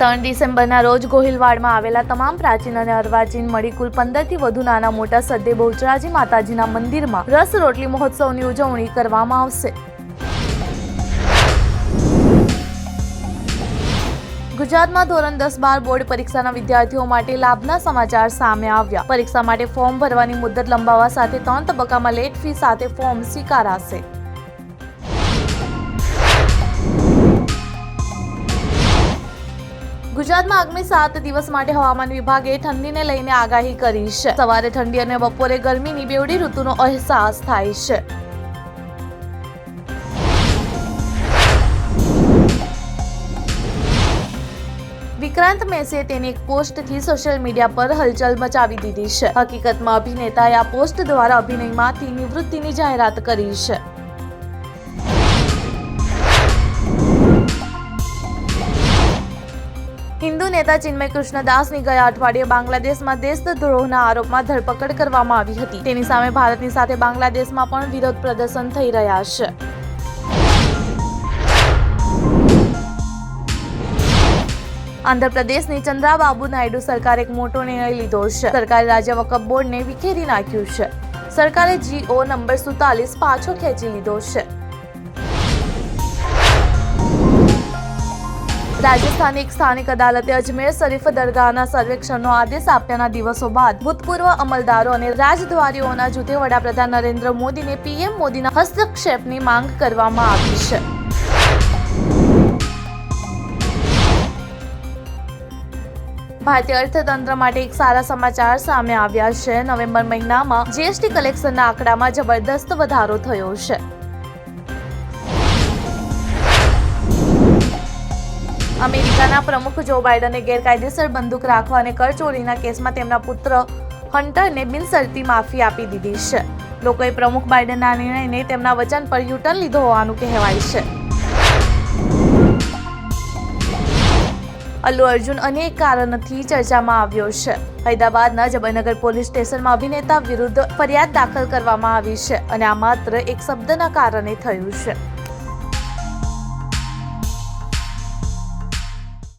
ત્રણ ડિસેમ્બરના રોજ ગોહિલવાડમાં આવેલા તમામ પ્રાચીન અને અર્વાચીન મળી કુલ પંદરથી વધુ નાના મોટા સદ્દે બહુચરાજી માતાજીના મંદિરમાં રસ રોટલી મહોત્સવની ઉજવણી કરવામાં આવશે. ગુજરાતમાં ધોરણ દસ બાર બોર્ડ પરીક્ષાના વિદ્યાર્થીઓ માટે લાભના સમાચાર સામે આવ્યા. પરીક્ષા માટે ફોર્મ ભરવાની મુદત લંબાવવા સાથે ત્રણ તબક્કામાં લેટ ફી સાથે ફોર્મ સ્વીકારાશે. ગુજરાતમાં આગામી સાત દિવસ માટે હવામાન વિભાગે ઠંડીને લઈને આગાહી કરી છે. સવારે ઠંડી અને બપોરે ગરમીની બેવડી ઋતુનો અહેસાસ થાય છે. વિક્રાંત મેસે તેની એક પોસ્ટથી સોશિયલ મીડિયા પર હલચલ મચાવી દીધી છે. હકીકતમાં અભિનેતાએ આ પોસ્ટ દ્વારા અભિનયમાંથી નિવૃત્તિની જાહેરાત કરી છે. હિન્દુ નેતા ચિન્મય કૃષ્ણદાસની ગયા અઠવાડિયે બાંગ્લાદેશમાં દેશદ્રોહના આરોપમાં ધરપકડ કરવામાં આવી હતી. તેની સામે ભારતની સાથે બાંગ્લાદેશમાં પણ વિરોધ પ્રદર્શન થઈ રહ્યા છે. આંધ્રપ્રદેશની ચંદ્રાબાબુ નાયડુ સરકારે એક મોટો નિર્ણય લીધો છે. સરકારે રાજ્ય વકફ બોર્ડને વિખેરી નાખ્યું છે. સરકારે જીઓ નંબર સુતાલીસ પાછો ખેંચી લીધો છે. રાજસ્થાનની એક સ્થાનિક અદાલતે અજમેર શરીફ દરગાહના સર્વેક્ષણનો આદેશ આપ્યાના દિવસો બાદ ભૂતપૂર્વ અમલદારો અને રાજદ્વારીઓના જૂથે વડાપ્રધાન નરેન્દ્ર મોદીને પીએમ મોદીના હસ્તક્ષેપની માંગ કરવામાં આવી છે. ભારતીય અર્થતંત્ર માટે એક સારા સમાચાર સામે આવ્યા છે. નવેમ્બર મહિનામાં જીએસટી કલેક્શનના આંકડામાં જબરદસ્ત વધારો થયો છે. અમેરિકાના પ્રમુખ જો બાઇડને ગેરકાયદેસર બંદૂક રાખવા અને કરચોરીના કેસમાં તેમના પુત્ર હન્ટરને બિનશરતી માફી આપી દીધી છે. લોકોએ પ્રમુખ બાઇડનના નિર્ણયને તેમના વચન પર યુટર્ન લીધો હોવાનું કહેવાય છે. અલ્લુ અર્જુન અનેક કારણોથી ચર્ચામાં આવ્યો છે. હૈદરાબાદના જબરનગર પોલીસ સ્ટેશનમાં અભિનેતા વિરુદ્ધ ફરિયાદ દાખલ કરવામાં આવી છે અને આ માત્ર એક શબ્દના કારણે થયું છે.